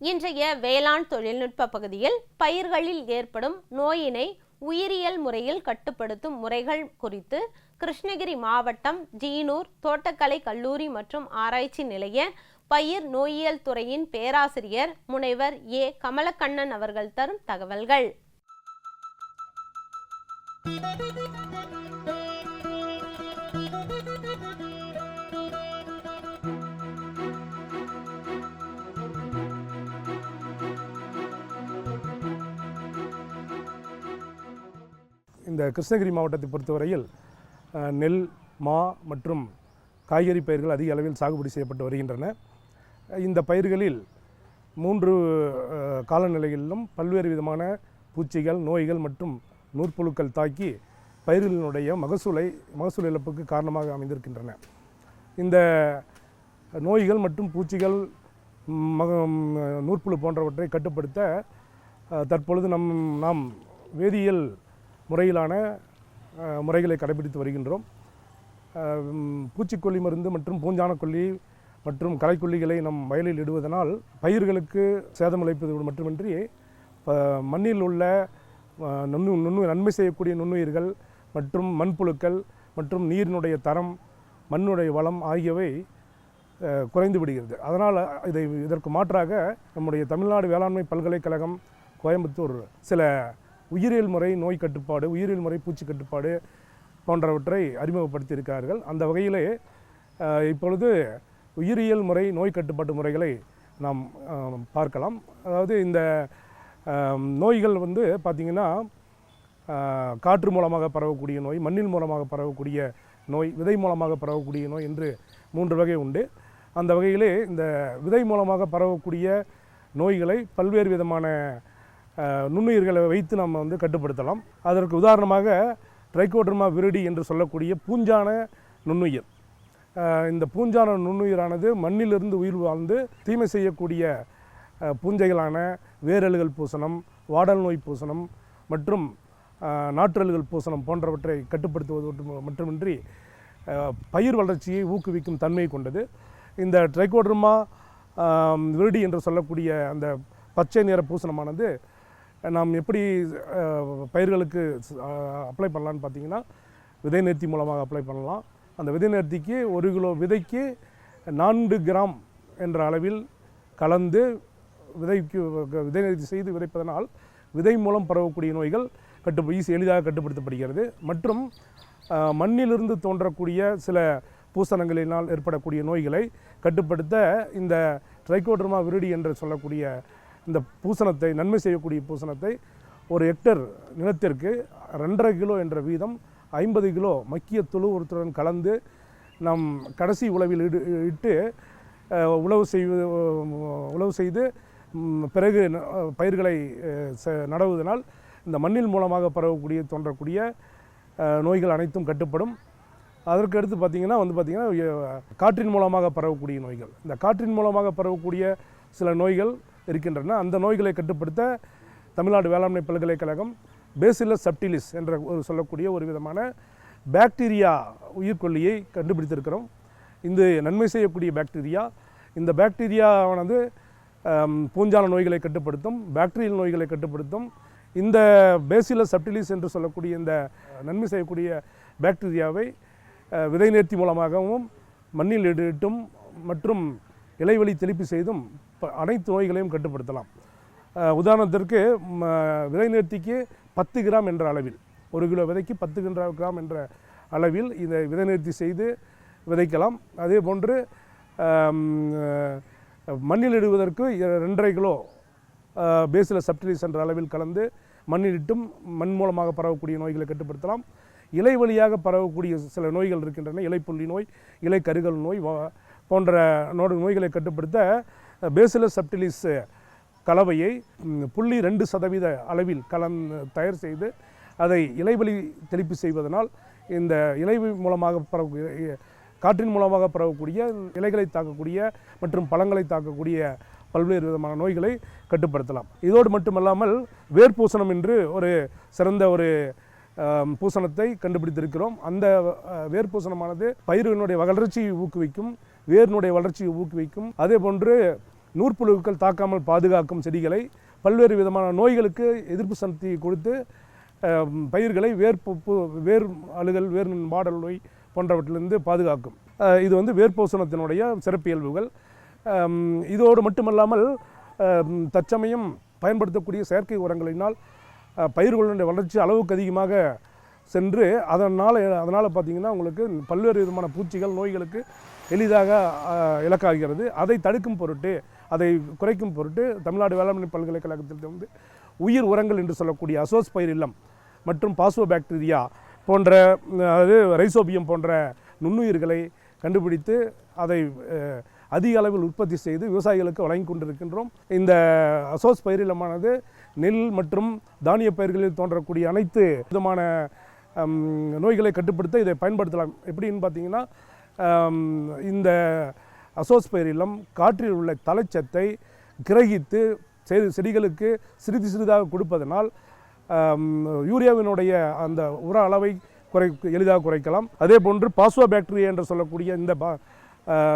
இன்றைய வேளாண் தொழில்நுட்ப பகுதியில் பயிர்களில் ஏற்படும் நோயினை உயிரியல் முறையில் கட்டுப்படுத்தும் முறைகள் குறித்து கிருஷ்ணகிரி மாவட்டம் ஜீனூர் தோட்டக்கலை கல்லூரி மற்றும் ஆராய்ச்சி நிலைய பயிர் நோயியல் துறையின் பேராசிரியர் முனைவர் ஏ. கமலக்கண்ணன் அவர்கள் தரும் தகவல்கள். இந்த கிருஷ்ணகிரி மாவட்டத்தை பொறுத்தவரையில் நெல் மா மற்றும் காய்கறி பயிர்கள் அதிக அளவில் சாகுபடி செய்யப்பட்டு வருகின்றன. இந்த பயிர்களில் மூன்று காலநிலைகளிலும் பல்வேறு விதமான பூச்சிகள் நோய்கள் மற்றும் நூற்புழுக்கள் தாக்கி பயிர்களினுடைய மகசூலை மகசூல் இழப்புக்கு காரணமாக அமைந்திருக்கின்றன. இந்த நோய்கள் மற்றும் பூச்சிகள் மக நூற்புழு போன்றவற்றை கட்டுப்படுத்த தற்பொழுது நம் நாம் வேதியியல் முறையிலான முறைகளை கடைபிடித்து வருகின்றோம். பூச்சிக்கொல்லி மருந்து மற்றும் பூஞ்சானக்கொல்லி மற்றும் களைக்கொல்லிகளை நம் வயலில் இடுவதனால் பயிர்களுக்கு சேதமளிப்பது மட்டுமின்றி மண்ணில் உள்ள நுண்ணு நுண்ணு நன்மை செய்யக்கூடிய நுண்ணுயிர்கள் மற்றும் மண்புழுக்கள் மற்றும் நீரினுடைய தரம் மண்ணுடைய வளம் ஆகியவை குறைந்து விடுகிறது. அதனால் இதை இதற்கு மாற்றாக நம்முடைய தமிழ்நாடு வேளாண்மை பல்கலைக்கழகம் கோயம்புத்தூர் சில உயிரியல் முறை நோய் கட்டுப்பாடு உயிரியல் முறை பூச்சி கட்டுப்பாடு போன்றவற்றை அறிமுகப்படுத்தியிருக்கிறார்கள். அந்த வகையிலே இப்பொழுது உயிரியல் முறை நோய் கட்டுப்பாட்டு முறைகளை நாம் பார்க்கலாம். அதாவது இந்த நோய்கள் வந்து பார்த்திங்கன்னா காற்று மூலமாக பரவக்கூடிய நோய் மண்ணில் மூலமாக பரவக்கூடிய நோய் விதை மூலமாக பரவக்கூடிய நோய் என்று மூன்று வகை உண்டு. அந்த வகையிலே இந்த விதை மூலமாக பரவக்கூடிய நோய்களை பல்வேறு விதமான நுண்ணுயிர்களை வைத்து நம்ம வந்து கட்டுப்படுத்தலாம். அதற்கு உதாரணமாக ட்ரைகோட்ரமா விருடி என்று சொல்லக்கூடிய பூஞ்சான நுண்ணுயிர். இந்த பூஞ்சான நுண்ணுயிரானது மண்ணிலிருந்து உயிர் வாழ்ந்து தீமை செய்யக்கூடிய பூஞ்சைகளான வேரலுகள் பூசணம் வாடல் நோய் பூசணம் மற்றும் அஹ், நாற்றல்கள் பூசணம் போன்றவற்றை கட்டுப்படுத்துவது மட்டுமின்றி பயிர் வளர்ச்சியை ஊக்குவிக்கும் தன்மை கொண்டது. இந்த ட்ரைகோட்ரமா விருடி என்று சொல்லக்கூடிய அந்த பச்சை நிற பூசணமானது நாம் எப்படி பயிர்களுக்கு அப்ளை பண்ணலான்னு பார்த்தீங்கன்னா விதை நேர்த்தி மூலமாக அப்ளை பண்ணலாம். அந்த விதை நேர்த்திக்கு ஒரு கிலோ விதைக்கு நான்கு கிராம் என்ற அளவில் கலந்து விதைக்கு விதை நேர்த்தி செய்து விதைப்பதனால் விதை மூலம் பரவக்கூடிய நோய்கள் கட்டு ஈஸி எளிதாக கட்டுப்படுத்தப்படுகிறது. மற்றும் மண்ணிலிருந்து தோன்றக்கூடிய சில பூசணங்களினால் ஏற்படக்கூடிய நோய்களை கட்டுப்படுத்த இந்த ட்ரைகோட்ரமா விருடி என்று சொல்லக்கூடிய இந்த பூசணத்தை நன்மை செய்யக்கூடிய பூசணத்தை ஒரு ஹெக்டர் நிலத்திற்கு ரெண்டரை கிலோ என்ற வீதம் ஐம்பது கிலோ மக்கிய தொழு உரத்துடன் கலந்து நம் கடைசி உழவில் இடு இட்டு உழவு செய்வது உழவு செய்து பிறகு பயிர்களை ச- நடவுவதனால் இந்த மண்ணில் மூலமாக பரவக்கூடிய தோன்றக்கூடிய நோய்கள் அனைத்தும் கட்டுப்படும். அதற்கு அடுத்து பார்த்திங்கன்னா வந்து பார்த்திங்கன்னா காற்றின் மூலமாக பரவக்கூடிய நோய்கள். இந்த காற்றின் மூலமாக பரவக்கூடிய சில நோய்கள் இருக்கின்றன. அந்த நோய்களை கட்டுப்படுத்த தமிழ்நாடு வேளாண்மை பல்கலைக்கழகம் பேசிலஸ் சப்டிலிஸ் என்ற ஒரு சொல்லக்கூடிய ஒரு விதமான பாக்டீரியா உயிர்கொல்லியை கண்டுபிடித்திருக்கிறோம். இந்த நன்மை செய்யக்கூடிய பாக்டீரியா இந்த பாக்டீரியாவானது பூஞ்சான நோய்களை கட்டுப்படுத்தும் பாக்டீரியல் நோய்களை கட்டுப்படுத்தும். இந்த பேசிலஸ் சப்டிலிஸ் என்று சொல்லக்கூடிய இந்த நன்மை செய்யக்கூடிய பாக்டீரியாவை விதை நேர்த்தி மூலமாகவும் மண்ணில் இட்டும் மற்றும் இலைவழி தெளிப்பு செய்தும் அனைத்து நோய்களையும் கட்டுப்படுத்தலாம். உதாரணத்திற்கு ம, விதை நேர்த்திக்கு பத்து கிராம் என்ற அளவில் ஒரு கிலோ விதைக்கு பத்து கின்ற- கிராம் என்ற அளவில் இதை விதை நேர்த்தி செய்து விதைக்கலாம். அதே போன்று மண்ணில் இடுவதற்கு ரெண்டரை கிலோ பேசில சப்டிலிஸ் என்ற அளவில் கலந்து மண்ணில் இட்டும் மண் மூலமாக பரவக்கூடிய நோய்களை கட்டுப்படுத்தலாம். இலை வழியாக பரவக்கூடிய சில நோய்கள் இருக்கின்றன. இலைப்புள்ளி நோய் இலை கருகல் நோய் போன்ற நோடு நோய்களை கட்டுப்படுத்த பேசிலஸ் சப்டிலிஸ் கலவையை புள்ளி ரெண்டு சதவீத அளவில் கலந் தயார் செய்து அதை இலைவழி தெளிப்பு செய்வதனால் இந்த இலை மூலமாக பரவ காற்றின் மூலமாக பரவக்கூடிய இலைகளை தாக்கக்கூடிய மற்றும் பழங்களை தாக்கக்கூடிய பல்வேறு விதமான நோய்களை கட்டுப்படுத்தலாம். இதோடு மட்டுமல்லாமல் வேர்பூசணம் என்று ஒரு சிறந்த ஒரு பூசணத்தை கண்டுபிடித்திருக்கிறோம். அந்த வேர்பூசணமானது பயிர்களுடைய வளர்ச்சியை ஊக்குவிக்கும் வேரினுடைய வளர்ச்சியை ஊக்குவிக்கும். அதே போன்று நூற்புழுக்கள் தாக்காமல் பாதுகாக்கும் செடிகளை பல்வேறு விதமான நோய்களுக்கு எதிர்ப்பு சக்தி கொடுத்து பயிர்களை வேர் வேர் அழுகல் வேர் பாடல் நோய் போன்றவற்றிலிருந்து பாதுகாக்கும். இது வந்து வேர்போசனத்தினுடைய சிறப்பியல்புகள். இதோடு மட்டுமல்லாமல் தற்சமயம் பயன்படுத்தக்கூடிய செயற்கை உரங்களினால் பயிர்களுடைய வளர்ச்சி அளவுக்கு அதிகமாக சென்று அதனால் அதனால் பார்த்தீங்கன்னா உங்களுக்கு பல்வேறு விதமான பூச்சிகள் நோய்களுக்கு எளிதாக இலக்காகிறது. அதை தடுக்கும் பொருட்டு அதை குறைக்கும் பொருட்டு தமிழ்நாடு வேளாண்மை பல்கலைக்கழகத்தில் வந்து உயிர் உரங்கள் என்று சொல்லக்கூடிய அசோஸ் பயிர் இல்லம் மற்றும் பாஸ்வோ பாக்டீரியா போன்ற அதாவது ரைசோபியம் போன்ற நுண்ணுயிர்களை கண்டுபிடித்து அதை அதிக அளவில் உற்பத்தி செய்து விவசாயிகளுக்கு வழங்கி கொண்டிருக்கின்றோம். இந்த அசோஸ் பயிரிலமானது நெல் மற்றும் தானிய பயிர்களில் தோன்றக்கூடிய அனைத்து விதமான நோய்களை கட்டுப்படுத்த இதை பயன்படுத்தலாம். எப்படின்னு பார்த்தீங்கன்னா இந்த அசோஸ் காற்றில் உள்ள தலைச்சத்தை கிரகித்து செடிகளுக்கு சிறிது சிறிதாக கொடுப்பதனால் யூரியாவினுடைய அந்த உர அளவை குறை எளிதாக குறைக்கலாம். அதே போன்று பாஸ்வோ பாக்டீரியா என்று சொல்லக்கூடிய இந்த பா-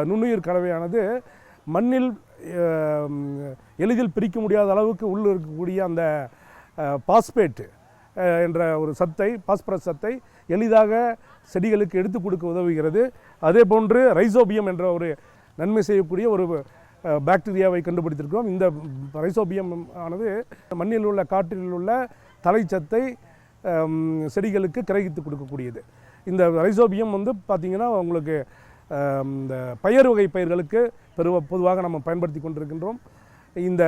நுண்ணுயிர் கலவையானது மண்ணில் எளிதில் பிரிக்க முடியாத அளவுக்கு உள்ளே இருக்கக்கூடிய அந்த பாஸ்பேட்டு என்ற ஒரு சத்தை பாஸ்பரஸ் சத்தை எளிதாக செடிகளுக்கு எடுத்து கொடுக்க உதவுகிறது. அதே போன்று ரைசோபியம் என்ற ஒரு நன்மை செய்யக்கூடிய ஒரு பாக்டீரியாவை கண்டுபிடித்திருக்கிறோம். இந்த ரைசோபியம் ஆனது மண்ணில் உள்ள காற்றில் உள்ள தலைச்சத்தை செடிகளுக்கு கிரகித்து கொடுக்கக்கூடியது. இந்த ரைசோபியம் வந்து பார்த்திங்கன்னா உங்களுக்கு இந்த பயறு வகை பயிர்களுக்கு பெருவ பொதுவாக நம்ம பயன்படுத்தி கொண்டிருக்கின்றோம். இந்த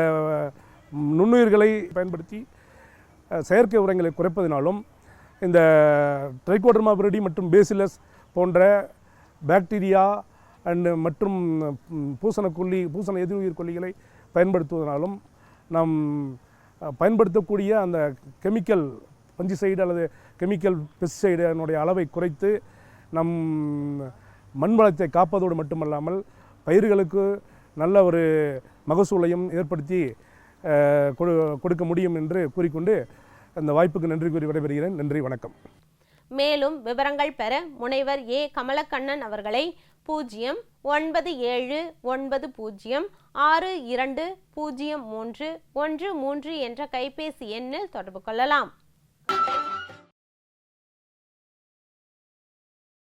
நுண்ணுயிர்களை பயன்படுத்தி செயற்கை உரங்களை குறைப்பதினாலும் இந்த ட்ரைகோடர்மா மற்றும் பேசிலஸ் போன்ற பாக்டீரியா அண்டு மற்றும் பூசணக்கொல்லி பூசண எதிர்உயிர் கொல்லிகளை பயன்படுத்துவதனாலும் நாம் பயன்படுத்தக்கூடிய அந்த கெமிக்கல் பஞ்சிசைடு அல்லது கெமிக்கல் பெஸ்டிசைடினுடைய அளவை குறைத்து நம் மண் வளத்தை காப்பதோடு மட்டுமல்லாமல் பயிர்களுக்கு நல்ல ஒரு மகசூலையும் ஏற்படுத்தி கொடு- கொடுக்க முடியும் என்று கூறிக்கொண்டு அந்த வாய்ப்புக்கு நன்றி கூறி விடைபெறுகிறேன். நன்றி வணக்கம். மேலும் விவரங்கள் பெற முனைவர் ஏ. கமலக்கண்ணன் அவர்களை பூஜ்ஜியம் ஒன்பது ஏழு ஒன்பது பூஜ்ஜியம் ஆறு இரண்டு பூஜ்ஜியம் மூன்று ஒன்று மூன்று என்ற கைபேசி எண்ணில் தொடர்பு கொள்ளலாம்.